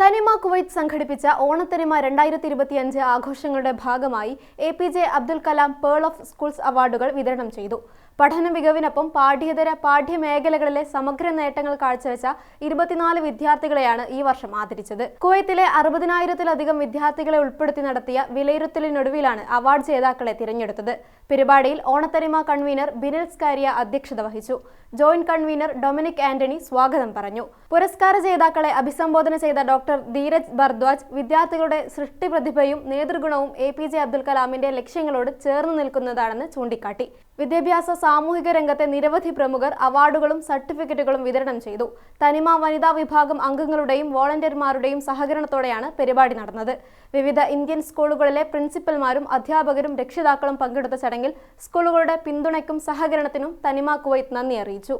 തനിമ കുവൈത്ത് സംഘടിപ്പിച്ച ഓണത്തനിമ രണ്ടായിരത്തി ഇരുപത്തിയഞ്ച് ആഘോഷങ്ങളുടെ ഭാഗമായി A P J Abdul Kalam pearl of schools അവാർഡുകൾ വിതരണം ചെയ്തു. പഠന മികവിനൊപ്പം പാഠ്യേതര പാഠ്യമേഖലകളിലെ സമഗ്ര നേട്ടങ്ങൾ കാഴ്ചവെച്ച ഇരുപത്തിനാല് വിദ്യാർത്ഥികളെയാണ് ഈ വർഷം ആദരിച്ചത്. കുവൈത്തിലെ അറുപതിനായിരത്തിലധികം വിദ്യാർത്ഥികളെ ഉൾപ്പെടുത്തി നടത്തിയ വിലയിരുത്തലിനൊടുവിലാണ് അവാർഡ് ജേതാക്കളെ തിരഞ്ഞെടുത്തത്. പരിപാടിയിൽ ഓണത്തനിമ കൺവീനർ ബിനിൽ സ്കാരിയ അധ്യക്ഷത വഹിച്ചു. ജോയിന്റ് കൺവീനർ ഡൊമിനിക് ആന്റണി സ്വാഗതം പറഞ്ഞു. പുരസ്കാര ജേതാക്കളെ അഭിസംബോധന ചെയ്ത ഡോക്ടർ ധീരജ് ഭർദ്വാജ് വിദ്യാർത്ഥികളുടെ സൃഷ്ടി പ്രതിഭയും നേതൃഗുണവും എ പി ജെ അബ്ദുൽ കലാമിന്റെ ലക്ഷ്യങ്ങളോട് ചേർന്ന് നിൽക്കുന്നതാണെന്ന് ചൂണ്ടിക്കാട്ടി. വിദ്യാഭ്യാസ സാമൂഹിക രംഗത്തെ നിരവധി പ്രമുഖർ അവാർഡുകളും സർട്ടിഫിക്കറ്റുകളും വിതരണം ചെയ്തു. തനിമ വനിതാ വിഭാഗം അംഗങ്ങളുടെയും വോളണ്ടിയർമാരുടെയും സഹകരണത്തോടെയാണ് പരിപാടി നടന്നത്. വിവിധ ഇന്ത്യൻ സ്കൂളുകളിലെ പ്രിൻസിപ്പൽമാരും അധ്യാപകരും രക്ഷിതാക്കളും പങ്കെടുത്ത ചടങ്ങിൽ സ്കൂളുകളുടെ പിന്തുണയ്ക്കും സഹകരണത്തിനും തനിമ കുവൈത്ത് നന്ദി അറിയിച്ചു.